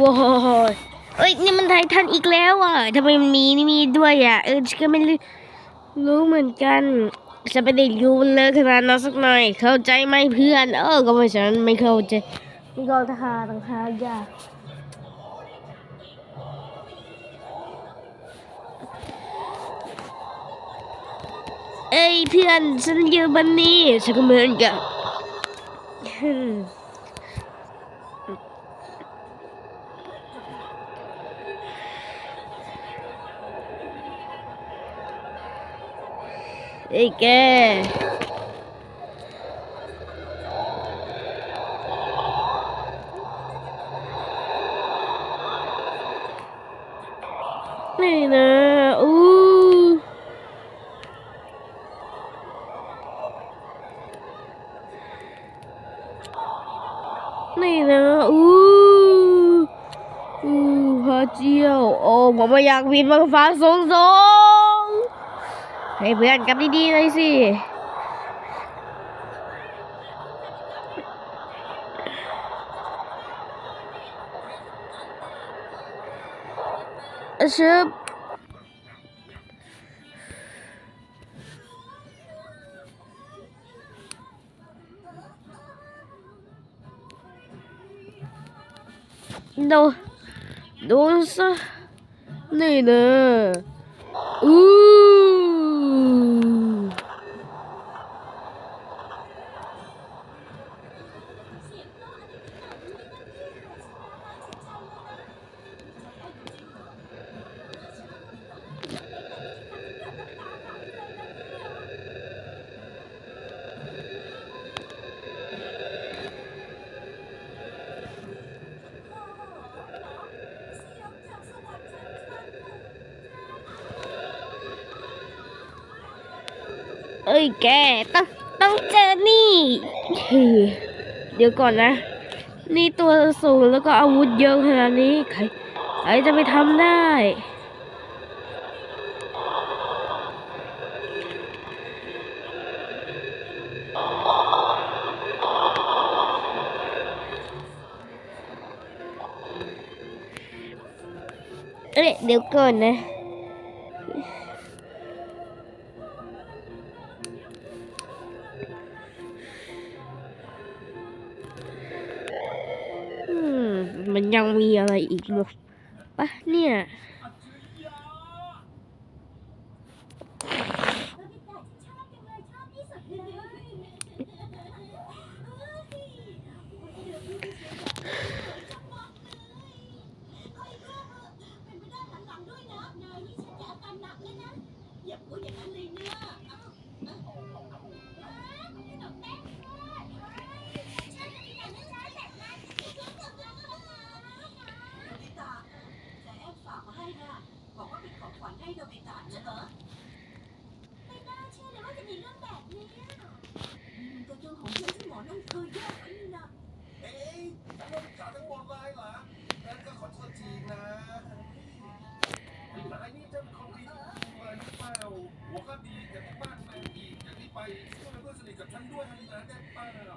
ว้าวเอ้ยนี่มันไททันอีกแล้วอะทำไมมันมีนี่มีด้วยอะเออฉันก็ไม่รู้เหมือนกันจะไปเด็กยูเลยขนาดนั้นสักหน่อย เข้าใจไหมเพื่อน เออ ก็เพราะฉันไม่เข้าใจมีกองทหารต่างหากอย่าเอ้ยเพื่อนฉันยืนบนนี้ฉันก็เหมือนกัน đi K này nè u này nè u u hoa chiều. Ô mà bây giờ mình vẫn phá xuống rồi. เฮ้เพื่อนกับดีๆเลยสิชึบดูดูซะนี่เนอะอู้ ยแกต้องต้องเจอนี่ เดี๋ยวก่อนนะ นี่ตัวสูงแล้วก็อาวุธเยอะขนาดนี้ใครใครจะไปทำได้เอ๊ะเดี๋ยวก่อนนะ อีกมั้งปะเนี่ยอนั้น บ้าดีอย่าที่บ้านไปอีกอย่างที่ไปช่วยเพื่อนสนิทกับฉันด้วยนะแม่ป้าเรา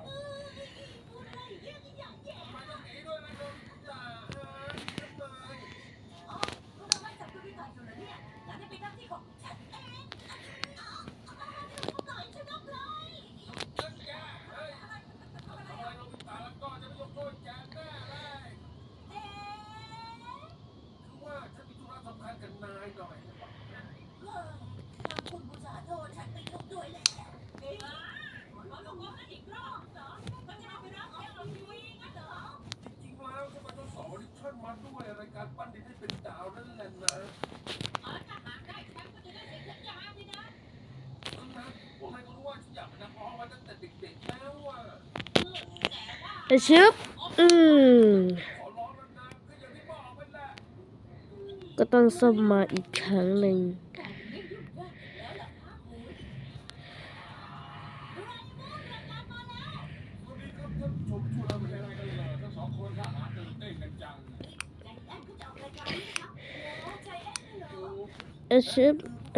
ชึบ อืม ก็ต้องซ่อมมาอีกครั้งหนึ่งเอชิบอ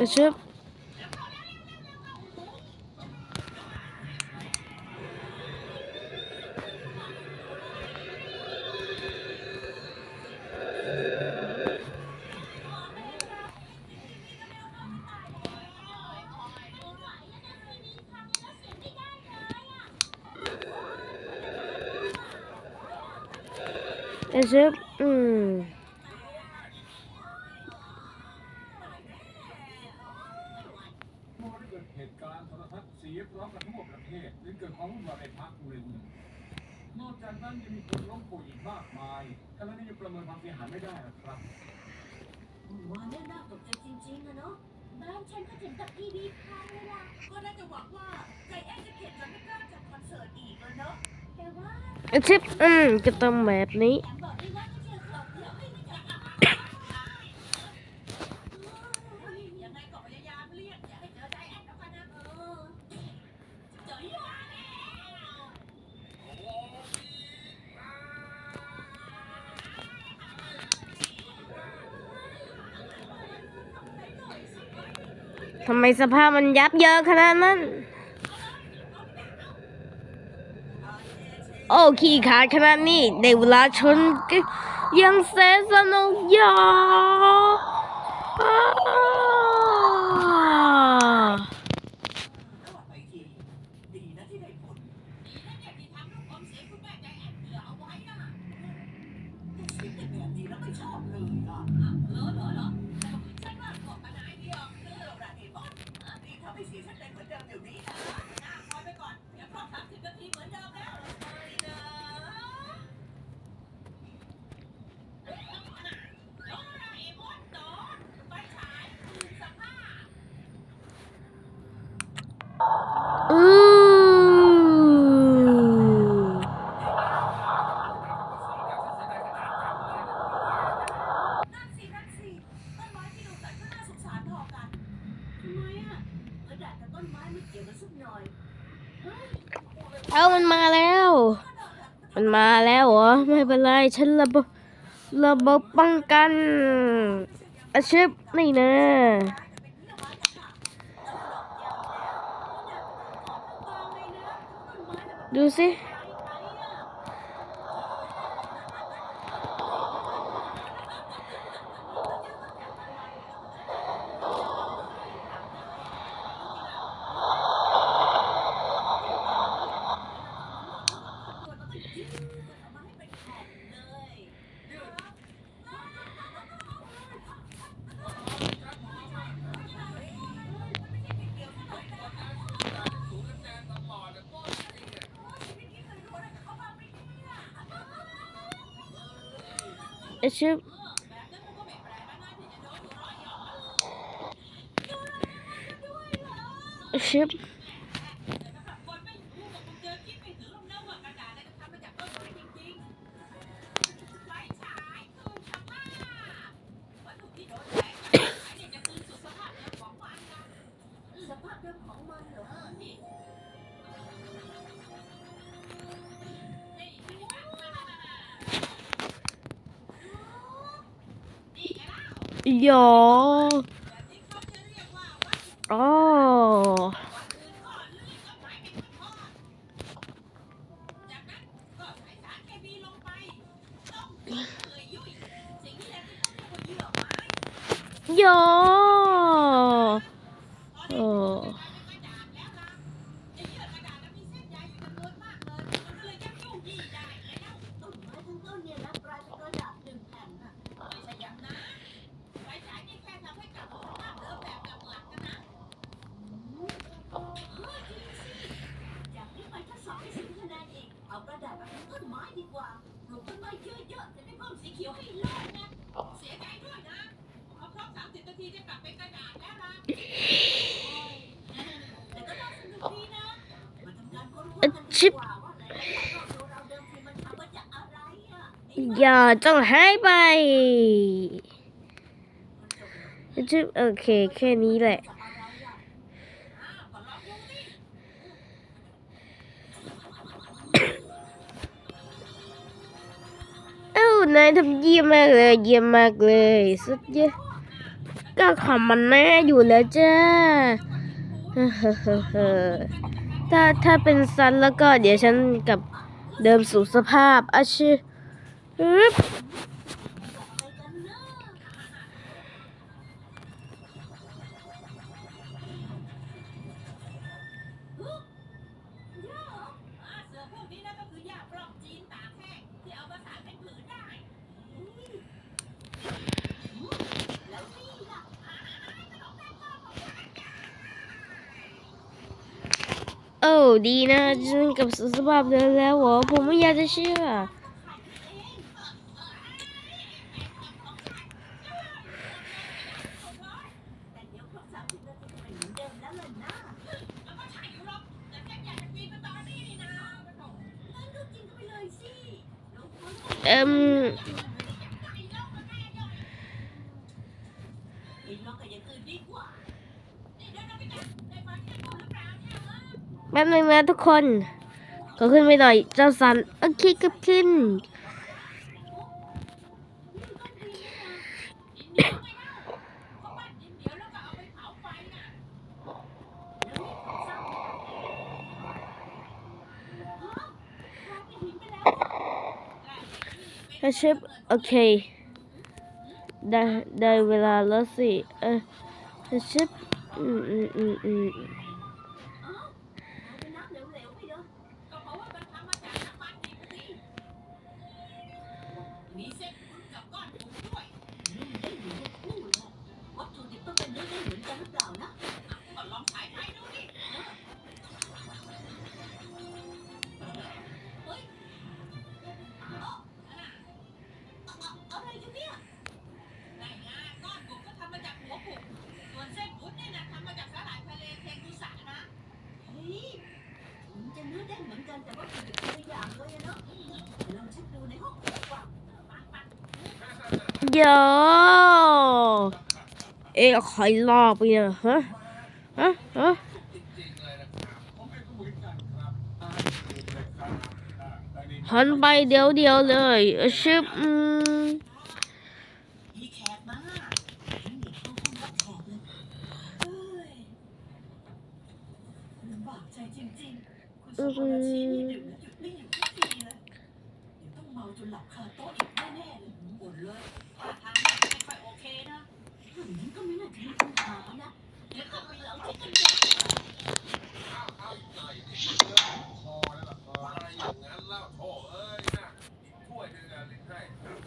açıp Açıp วังอืมจะนที่อืมจะทำแบบนี้ สภาพมันยับเยินขนาดนั้น โอเคขาดขนาดนี้ในเวลาชนก็ยังเสนสนุกย่า มันมาแล้วเหรอ ไม่เป็นไร ฉันระบบระบบป้องกันอาชีพนี่นะดูสิ Ship. Ship. 有。 ชิบว่าว่าแล้องหายไปชิบโอเค แค่นี้แหละนายทำเยี่ยมมากเลย เยี่ยมมากเลยสุดยอดก็ขำมันแน่อยู่แล้วจ้าเฮ้อ ถ้าถ้าเป็นซันแล้วก็เดี๋ยวฉันกับเดิมสู่สภาพอาชีพ โอ้ดีนะจนกับสภาพเดิแล้วโหผมไม่อยากจะเชื่อเอ่ม ป๊บนึงนะทุกคนก็ขึ้นไปหน่อย เจ้าสันโอเคก็ขึ้นเขาปั้นดินเดี๋ยวแล้วก็เอาไปเผาไฟน่ะแล้วนี่ของซ้ำฮชิปโอเค ได้ได้เวลาแล้วสิ เออชิปอืมอืมอืมอืม โยเอ๊ะใครอกไปเนี่ยฮะฮะฮะหันไปเดียวเดียวเลยชิปอืมมีแขกม เ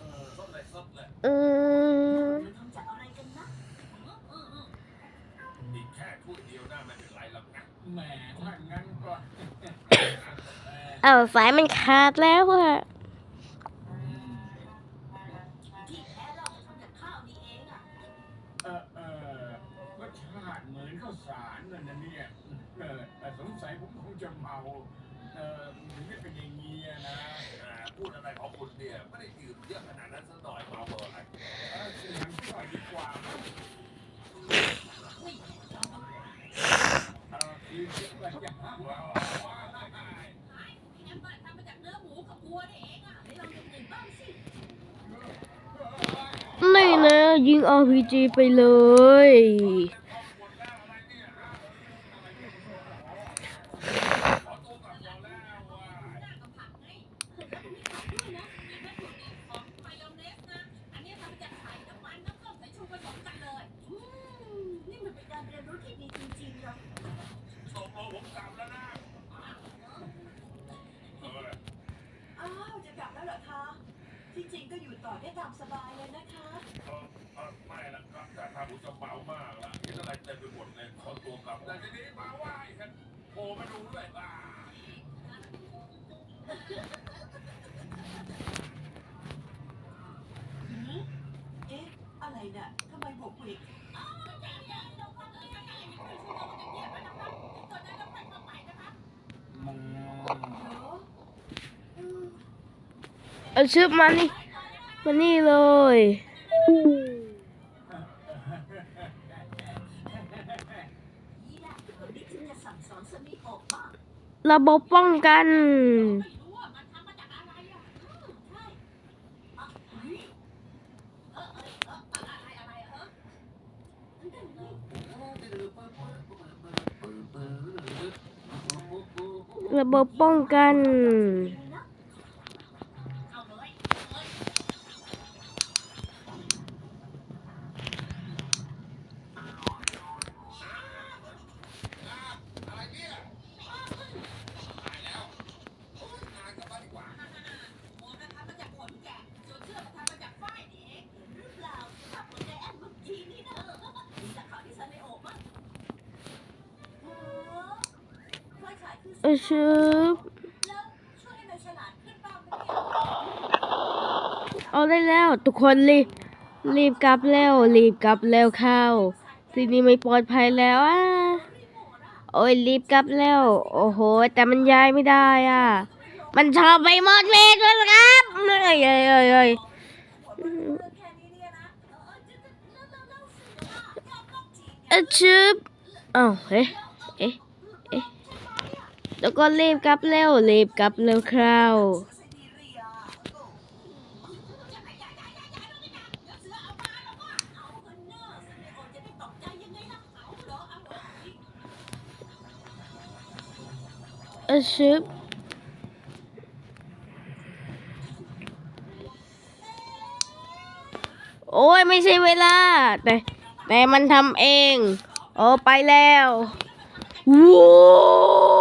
ออซดเลยซดเลยอืมอีกแค่ถ้วยเดียวน่าไม่เป็นไรหรอกนะแหมถ้างั้นก็ เอาสายมันขาดแล้วอะ พูดอะไรของคุณเนี่ยไม่ได้ดื่มเยอะขนาดนั้นซะหน่อยมาเบอร์อะไรเออเสียงก่อนดีกว่าเออคือเสียงอะไรอย่างนั้นว้าวงั้นบ้านทำมาจากเนื้อหมูกับวัวนี่เองอะไหนลองอย่างอื่นบ้างสินี่นะยิง RPG ไปเลยามสบายเลยนะคะไม่ละครับแต่ทางผู้จะเบามากละเห็นอะไรเต็มไปหมดเลยขอตัวกลับแต่ทีนี้มาไหว้ฉันโผล่มาดูด้วยบ้าเอ๊ะ อะไรน่ะทำไมหวกวิกอ้าวใเย็นเราความเลยกันอย่างนี้คือชื่อเราจะเหยียบแล้นะครับอนนั้นเราไปมาใหม่นะคะเอาชื่มานี่ มานี่เลย ระบบป้องกัน ระบบป้องกัน ชึบแล้วช่วยให้เราฉลาดขึ้นบ้างไหมเอาได้แล้ว ทุกคนรีบรีบกลับแล้วรีบกลับแล้วเข้าที่นี่ไม่ปลอดภัยแล้วอะโอ้ยรีบกลับแล้วโอ้โห แต่มันย้ายไม่ได้อะ มันชอบไปหมดเวทเลยครับเอ้ยเอ้ยเอ้ยเอ้ยเออเอชับเอะชึบอ้าวเอ๊ะเอ๊ะเอ๊ะ แล้วก็รีบกลับแล้วรีบกลับเรียโอ้จะไหนย้ายย้ายย้ายย้ายแล้วเลียวเสือเอามาแล้วว่าเอาเงินเนอร์ซันไม่โอบจะได้ตกใจยังไงล่ะเอาเหรอเอาเหรอนี่เอชึบโอ้ยไม่ใช่เวลา แต่แต่มันทำเอง โอ้ไปแล้วว้า